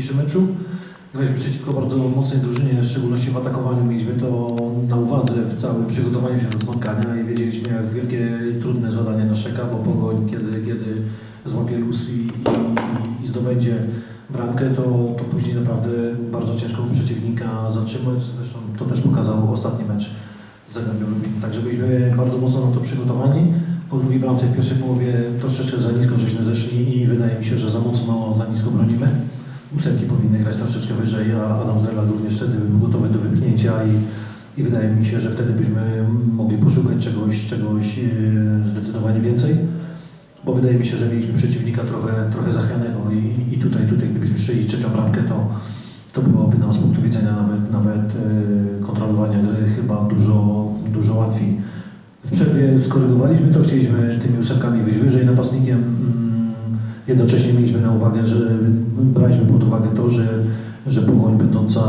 dzisiejszym meczu. Graliśmy przeciwko bardzo mocnej drużynie, w szczególności w atakowaniu. Mieliśmy to na uwadze w całym przygotowaniu się do spotkania i wiedzieliśmy, jak wielkie trudne zadanie nas czeka, bo Pogoń, kiedy, kiedy złapie luz i, i, i zdobędzie bramkę, to, to później naprawdę bardzo ciężko przeciwnika zatrzymać. Zresztą to też pokazał ostatni mecz z Zagłębią. Także byliśmy bardzo mocno na to przygotowani. Po drugiej bramce w pierwszej połowie troszeczkę za nisko żeśmy zeszli i wydaje mi się, że za mocno za nisko bronimy. Ósemki powinny grać troszeczkę wyżej, a Adam Zdrela również wtedy był gotowy do wypchnięcia i, i wydaje mi się, że wtedy byśmy mogli poszukać czegoś, czegoś e, zdecydowanie więcej. Bo wydaje mi się, że mieliśmy przeciwnika trochę, trochę zachwianego i, i tutaj, tutaj gdybyśmy strzeli trzecią bramkę, to, to byłoby nam z punktu widzenia nawet, nawet e, kontrolowania gry chyba dużo, dużo łatwiej. W przerwie skorygowaliśmy to, chcieliśmy tymi ósemkami wyjść wyżej napastnikiem. Jednocześnie mieliśmy na uwagę, że braliśmy pod uwagę to, że, że Pogoń będąca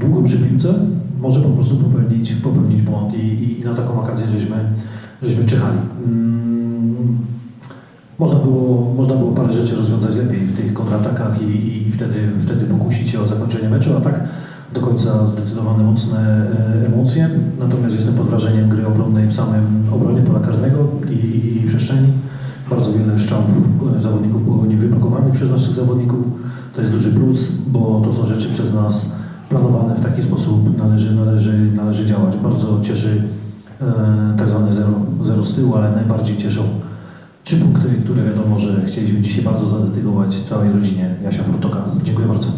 długo przy piłce może po prostu popełnić, popełnić błąd i, i, i na taką okazję żeśmy, żeśmy czyhali. Mm, Można było, można było parę rzeczy rozwiązać lepiej w tych kontratakach i, i wtedy, wtedy pokusić się o zakończenie meczu, a tak do końca zdecydowane mocne e, emocje. Natomiast jestem pod wrażeniem gry obronnej w samym obronie pola karnego i, i przestrzeni. Bardzo wiele strzałów e, zawodników było niewyblokowanych przez naszych zawodników. To jest duży plus, bo to są rzeczy przez nas planowane w taki sposób należy, należy, należy działać. Bardzo cieszy e, tak zwane zero, zero z tyłu, ale najbardziej cieszą trzy punkty, które wiadomo, że chcieliśmy dzisiaj bardzo zadedykować całej rodzinie Jasia Furtoka. Dziękuję bardzo.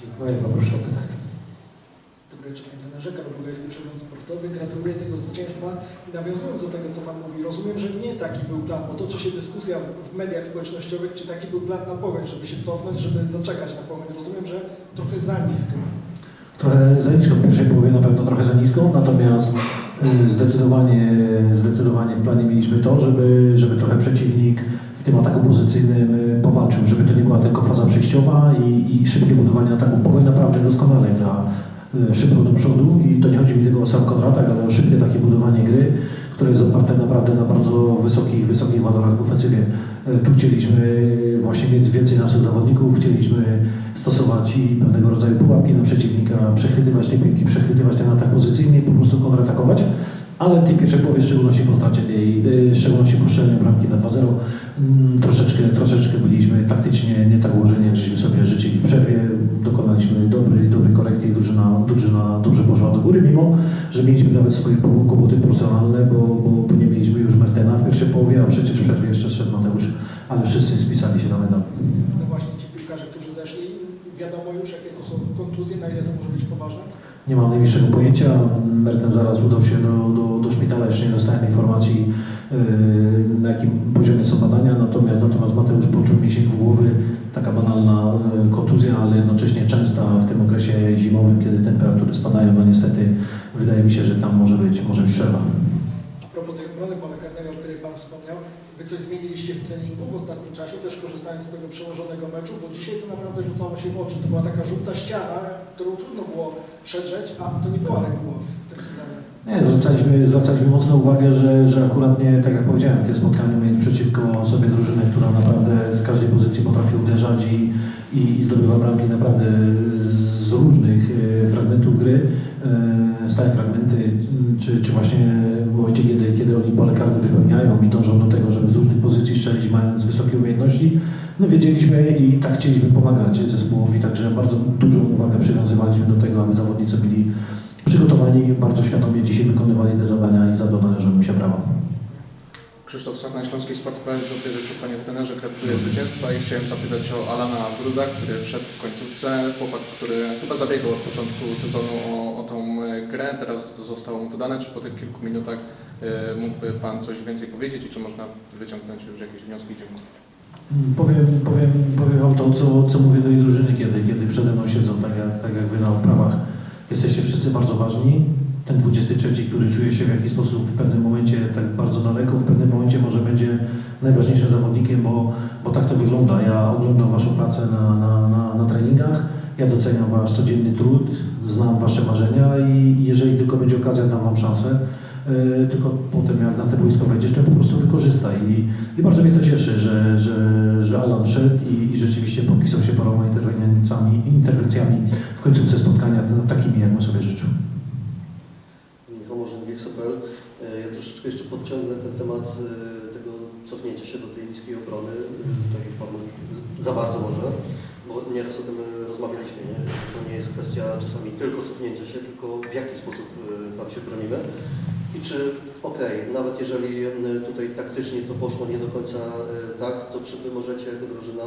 Dziękuję, poproszę o pytanie. Karol Bugajski, Przegląd Sportowy. Gratuluję tego zwycięstwa i nawiązując do tego, co Pan mówi, rozumiem, że nie taki był plan, bo toczy się dyskusja w mediach społecznościowych, czy taki był plan na Pogoń, żeby się cofnąć, żeby zaczekać na Pogoń. Rozumiem, że trochę za nisko. Trochę za nisko w pierwszej połowie, na pewno trochę za nisko, natomiast y, zdecydowanie, zdecydowanie w planie mieliśmy to, żeby, żeby trochę przeciwnik w tym ataku pozycyjnym y, powalczył, żeby to nie była tylko faza przejściowa i, i szybkie budowanie ataku. Pogoń naprawdę doskonale gra szybko do przodu i to nie chodzi mi tylko o sam kontratak, ale o szybkie takie budowanie gry, które jest oparte naprawdę na bardzo wysokich, wysokich walorach w ofensywie. Y, Tu chcieliśmy właśnie mieć więcej naszych zawodników, chcieliśmy stosować i pewnego rodzaju pułapki na przeciwnika, przechwytywać te piłki, przechwytywać ten atak pozycyjny i po prostu kontratakować. Ale w tej pierwszej połowie, w szczególności po stracie tej, y, w szczególności po strzeleniu bramki na 2-0, mm, troszeczkę, troszeczkę byliśmy taktycznie nie tak ułożeni, jak żeśmy sobie życzyli w przerwie. Dokonaliśmy dobry, dobry korekty i drużyna, drużyna dobrze poszła do góry, mimo że mieliśmy nawet swoje po- kłopoty personalne, bo, bo, bo nie mieliśmy już Mertena w pierwszej połowie, a przecież w przerwie jeszcze szedł Mateusz, ale wszyscy spisali się na medal. No właśnie ci piłkarze, którzy zeszli, wiadomo już, jakie to są kontuzje, na ile to może być poważne. Nie mam najmniejszego pojęcia. Merten zaraz udał się do, do, do szpitala, jeszcze nie dostałem informacji yy, na jakim poziomie są badania, natomiast, natomiast Mateusz poczuł mięsień głowy, taka banalna yy, kontuzja, ale jednocześnie częsta w tym okresie zimowym, kiedy temperatury spadają, no niestety wydaje mi się, że tam może być, może być przerwa. A propos tej obrony pola karnego, o której Pan wspomniał, Wy coś zmieniliście w treningu w ostatnim czasie, też korzystając z tego przełożonego meczu, bo dzisiaj to naprawdę rzucało się w oczy. To była taka żółta ściana, którą trudno było przedrzeć, a to nie była reguła w w tym sezonie. Nie, zwracaliśmy, zwracaliśmy mocno uwagę, że, że akurat nie, tak jak powiedziałem, w tym spotkaniu mieli przeciwko sobie drużynę, która naprawdę z każdej pozycji potrafi uderzać i, i, i zdobywa bramki naprawdę z różnych e, fragmentów gry. E, stałe fragmenty, czy, czy właśnie w momencie, kiedy, kiedy oni pole karne wypełniają i dążą do tego, żeby z różnych pozycji strzelić, mając wysokie umiejętności, no wiedzieliśmy i tak chcieliśmy pomagać zespołowi, także bardzo dużą uwagę przywiązywaliśmy do tego, aby zawodnicy byli przygotowani, bardzo świadomie dzisiaj wykonywali te zadania i za to należą im się brawa. Krzysztof Sachna, Śląski Sport.pl. Dobry wieczór Panie Trenerze, gratuluję zwycięstwa i chciałem zapytać o Alana Bruda, który wszedł w końcówce, chłopak, który chyba zabiegał od początku sezonu o, o tą e, grę, teraz zostało mu to dane, czy po tych kilku minutach e, mógłby Pan coś więcej powiedzieć i czy można wyciągnąć już jakieś wnioski? Dziękuję. Powiem, powiem, powiem Wam to, co, co mówię do jej drużyny, kiedy, kiedy przede mną siedzą, tak jak, tak jak Wy na oprawach. Jesteście wszyscy bardzo ważni. Ten 23, który czuje się w jakiś sposób w pewnym momencie tak bardzo daleko, w pewnym momencie może będzie najważniejszym zawodnikiem, bo, bo tak to wygląda. Ja oglądam Waszą pracę na, na, na, na treningach, ja doceniam Wasz codzienny trud, znam Wasze marzenia i jeżeli tylko będzie okazja, dam Wam szansę. e, tylko potem jak na te boisko wejdziesz, to po prostu wykorzystaj. I, i bardzo mnie to cieszy, że, że, że Alan szedł i, i rzeczywiście popisał się paroma interwencjami, interwencjami w końcówce spotkania, no, takimi jak mu sobie życzył. Michał Morzyn-Wiekso.pl. E, Ja troszeczkę jeszcze podciągnę ten temat e, tego cofnięcia się do tej niskiej obrony, tak jak Pan mówi, za bardzo może, bo nieraz o tym rozmawialiśmy, nie? to nie jest kwestia czasami tylko cofnięcia się, tylko w jaki sposób e, tam się bronimy. I czy, okej, nawet jeżeli e, tutaj taktycznie to poszło nie do końca e, tak, to czy Wy możecie jako drużyna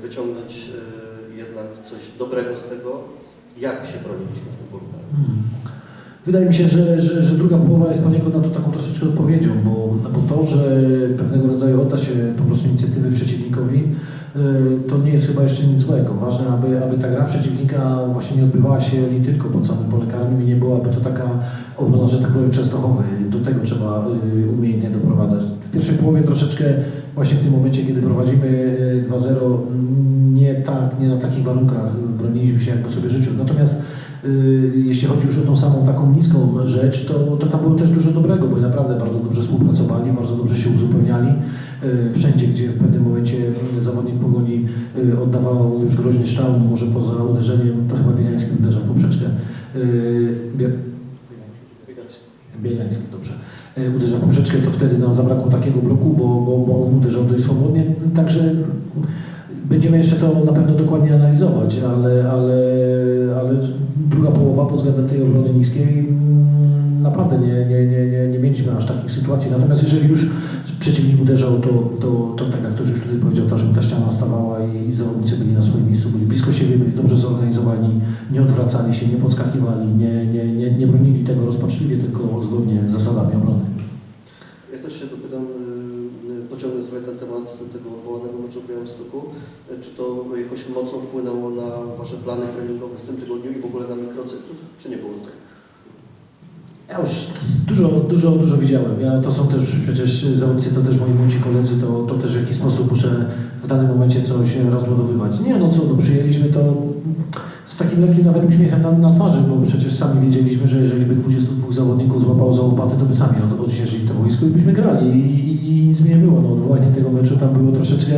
wyciągnąć jednak coś dobrego z tego, jak się broniliśmy w tym polu. Wydaje mi się, że, że, że druga połowa jest poniekąd na to taką troszeczkę odpowiedzią, bo, bo to, że pewnego rodzaju odda się po prostu inicjatywy przeciwnikowi, y, to nie jest chyba jeszcze nic złego. Ważne, aby, aby ta gra przeciwnika właśnie nie odbywała się tylko pod samym pole karnym i nie byłaby to taka obrona, że tak powiem, częstochowy. Do tego trzeba y, umiejętnie doprowadzać. W pierwszej połowie troszeczkę właśnie w tym momencie, kiedy prowadzimy y, 2-0, nie tak, nie na takich warunkach broniliśmy się, jakby sobie życzył. Natomiast Y, jeśli chodzi już o tą samą taką niską rzecz, to, to tam było też dużo dobrego, bo naprawdę bardzo dobrze współpracowali, bardzo dobrze się uzupełniali. Y, Wszędzie, gdzie w pewnym momencie zawodnik Pogoni y, oddawał już groźny strzał, no może poza uderzeniem, to chyba Bielański uderza w poprzeczkę. Y, Bie- dobrze. Uderza w poprzeczkę, to wtedy nam zabrakło takiego bloku, bo, bo, bo on uderzał dość swobodnie. Także będziemy jeszcze to na pewno dokładnie analizować, ale, ale, ale pod względem tej obrony niskiej mm, naprawdę nie, nie, nie, nie, nie mieliśmy aż takich sytuacji. Natomiast jeżeli już przeciwnik uderzał, to, to, to tak jak ktoś już tutaj powiedział, ta ściana stawała i zawodnicy byli na swoim miejscu, byli blisko siebie, byli dobrze zorganizowani, nie odwracali się, nie podskakiwali, nie, nie, nie, nie bronili tego rozpaczliwie, tylko zgodnie z zasadami obrony. Ja też się dopytam, y, y, pociągnę trochę ten temat tego odwołanego meczu w Białymstoku. Y, Czy to jakoś mocno wpłynęło na Wasze plany treningowe w tym tygodniu i w ogóle na mikrocyklów, czy nie było tak? Ja już dużo, dużo, dużo widziałem. Ja, to są też przecież zawodnicy, to też moi młodzi koledzy, to, to też w jakiś sposób muszę w danym momencie coś rozładowywać. Nie, no co, no przyjęliśmy to z takim lekkim nawet uśmiechem na, na twarzy, bo przecież sami wiedzieliśmy, że jeżeli by 22 zawodników złapało za łopaty, to by sami od, odśnieżyli to boisko i byśmy grali. I, i, i nic nie było. No, odwołanie tego meczu tam było troszeczkę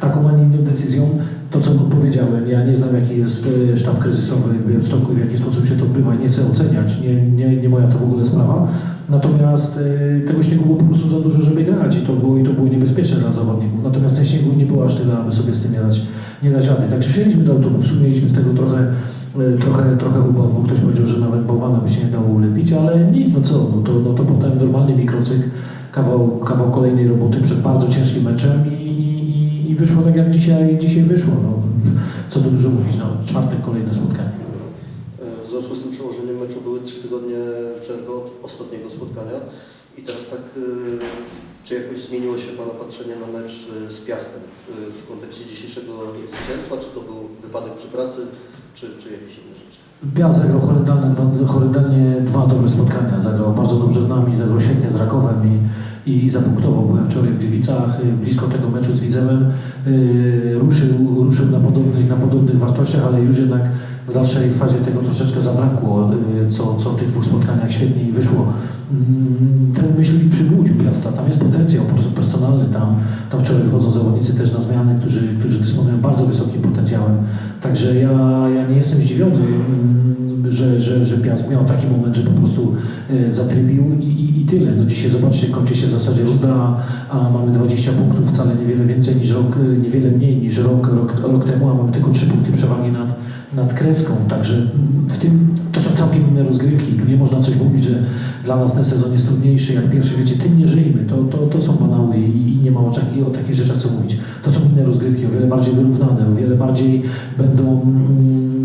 taką, a nie inną decyzją. To, co powiedziałem, ja nie znam, jaki jest e, sztab kryzysowy w Białymstoku i w jaki sposób się to odbywa. Nie chcę oceniać, nie, nie, nie moja to w ogóle sprawa. Natomiast e, tego śniegu było po prostu za dużo, żeby grać i to było, i to było niebezpieczne dla zawodników. Natomiast ten śniegu nie było aż tyle, aby sobie z tym nie dać, nie dać rady. Także wsiedliśmy do autobusu, mieliśmy z tego trochę, e, trochę, trochę ubaw, bo ktoś powiedział, że nawet bałwana by się nie dało ulepić, ale nic, no co, no to, no to potem normalny mikrocykl, kawał, kawał kolejnej roboty przed bardzo ciężkim meczem i, i, i wyszło tak, jak dzisiaj, dzisiaj wyszło. No. Co tu dużo mówić, no, czwartek kolejne spotkanie. Związku z tym przełożeniem meczu były trzy tygodnie przerwy od ostatniego spotkania i teraz tak, y, czy jakoś zmieniło się Pana patrzenie na mecz y, z Piastem y, w kontekście dzisiejszego zwycięstwa, czy to był wypadek przy pracy, czy, czy jakieś inne rzeczy? Piast zagrał horrendalne dwa, horrendalnie dwa dobre spotkania. Zagrał bardzo dobrze z nami, zagrał świetnie z Rakowem i, i zapunktował. Byłem wczoraj w Gliwicach, y, blisko tego meczu z Widzewem. Y, ruszył, ruszył na, podobnych, na podobnych wartościach, ale już jednak w dalszej fazie tego troszeczkę zabrakło, y, co, co w tych dwóch spotkaniach świetnie i wyszło. Mm, Ten myślnik przybudził Piasta, tam jest potencjał personalny, tam, tam wczoraj wchodzą zawodnicy też na zmiany, którzy, którzy dysponują bardzo wysokim potencjałem. Także ja, ja nie jestem zdziwiony, mm, że, że, że Piast miał taki moment, że po prostu e, zatrybił i, i, i tyle. No dzisiaj zobaczcie, kończy się w zasadzie runda, a mamy 20 punktów, wcale niewiele więcej niż rok, e, niewiele mniej niż rok, rok, rok temu, a mamy tylko 3 punkty przewagi nad, nad Kreską. Także mm, w tym to są całkiem inne rozgrywki. Tu nie można coś mówić, że dla nas ten sezon jest trudniejszy jak pierwszy. Wiecie, tym nie żyjmy. To, to, to są banały i, i nie ma o, czak- o takich rzeczach co mówić. To są inne rozgrywki, o wiele bardziej wyrównane, o wiele bardziej będą mm,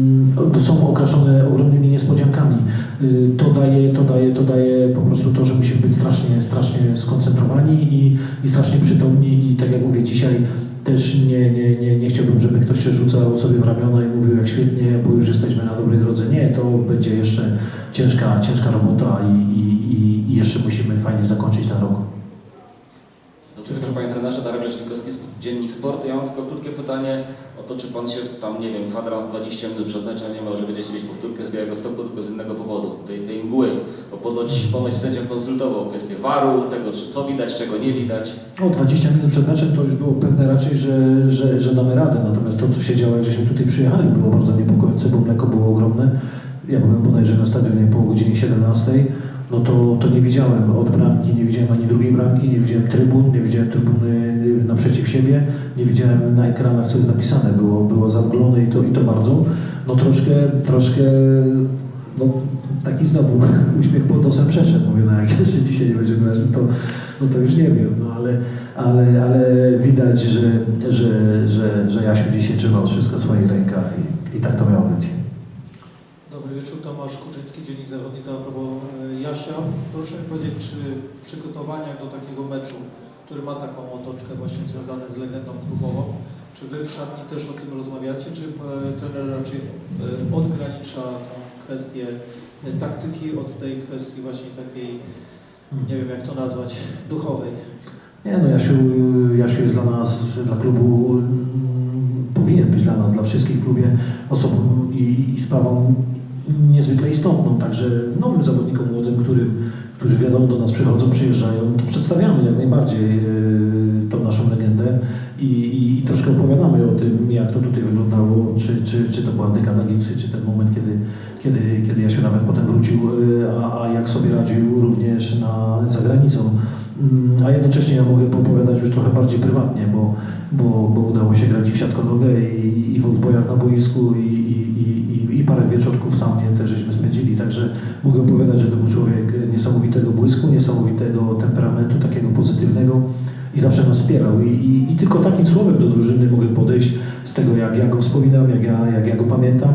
są okraszone ogromnymi niespodziankami. Y, To daje, to daje, to daje po prostu to, że musimy być strasznie, strasznie skoncentrowani i, i strasznie przytomni i tak jak mówię, dzisiaj też nie, nie, nie, nie chciałbym, żeby ktoś się rzucał sobie w ramiona i mówił jak świetnie, bo już jesteśmy na dobrej drodze. Nie, to będzie jeszcze ciężka, ciężka robota i, i, i- i jeszcze musimy fajnie zakończyć ten rok. Panie Trenerze, Darek Leśnikowski, Dziennik Sport. Ja mam tylko krótkie pytanie o to, czy Pan się tam, nie wiem, kwadrans 20 minut przed meczem nie miał, że będziecie mieć powtórkę z Białego Stoku, tylko z innego powodu, tej, tej mgły. Bo ponoć, ponoć sędzia konsultował kwestię waru, tego, czy co widać, czego nie widać. O 20 minut przed meczem to już było pewne raczej, że, że, że damy radę. Natomiast to, co się działo, jak żeśmy tutaj przyjechali, było bardzo niepokojące, bo mleko było ogromne. Ja byłem bodajże na stadionie po godzinie 17. No to, to nie widziałem od bramki, nie widziałem ani drugiej bramki, nie widziałem trybun, nie widziałem trybuny y, naprzeciw siebie, nie widziałem na ekranach, co jest napisane. Było, było zamglone i to, i to bardzo. No troszkę, troszkę, no taki znowu uśmiech pod nosem przeszedł. Mówię, no jak jeszcze dzisiaj nie będzie grać, no to, no to już nie wiem, no ale, ale, ale widać, że, że, że, że Jasiu dzisiaj trzymał wszystko w swoich rękach i, i tak to miało być. Wieczór, Tomasz Kurzycki, Dziennik Zachodni. To a propos e, Jasia. Proszę mi powiedzieć, czy w przygotowaniach do takiego meczu, który ma taką otoczkę właśnie związaną z legendą klubową, czy Wy w szatni też o tym rozmawiacie, czy e, trener raczej e, odgranicza tą kwestię taktyki od tej kwestii właśnie takiej, nie wiem jak to nazwać, duchowej? Nie no, Jasiu, Jasiu jest dla nas, dla klubu, mm, powinien być dla nas, dla wszystkich w klubie osobą i, i sprawą niezwykle istotną. Także nowym zawodnikom młodym, którym, którzy wiadomo do nas przychodzą, przyjeżdżają, to przedstawiamy jak najbardziej yy, tą naszą legendę i, i, i troszkę opowiadamy o tym, jak to tutaj wyglądało, czy, czy, czy to była dekada Gigsy, czy ten moment, kiedy, kiedy, kiedy Jasiu nawet potem wrócił, yy, a, a jak sobie radził również na, za granicą. Mm, A jednocześnie ja mogę poopowiadać już trochę bardziej prywatnie, bo, bo, bo udało się grać i w siatkonogę, i, i w odbojach na boisku, i, i, i, parę wieczorków w saunie też żeśmy spędzili. Także mogę opowiadać, że to był człowiek niesamowitego błysku, niesamowitego temperamentu, takiego pozytywnego i zawsze nas wspierał. I, i, I tylko takim słowem do drużyny mogę podejść z tego, jak ja go wspominam, jak ja, jak ja go pamiętam.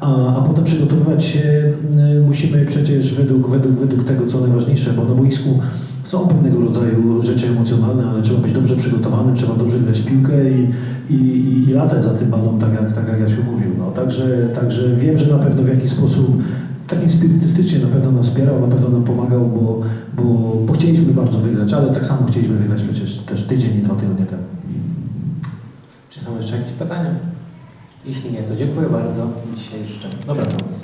A, a potem przygotowywać się y, musimy przecież według, według, według tego, co najważniejsze, bo na boisku są pewnego rodzaju rzeczy emocjonalne, ale trzeba być dobrze przygotowanym, trzeba dobrze grać piłkę i, i, i, i latać za tym balą, tak jak, tak jak Jasiu mówił. No, także, także wiem, że na pewno w jakiś sposób takim spirytystycznie na pewno nas wspierał, na pewno nam pomagał, bo, bo, bo chcieliśmy bardzo wygrać, ale tak samo chcieliśmy wygrać przecież też tydzień i dwa tygodnie temu. Czy są jeszcze jakieś pytania? Jeśli nie, to dziękuję bardzo. Dzisiaj życzę dobranoc.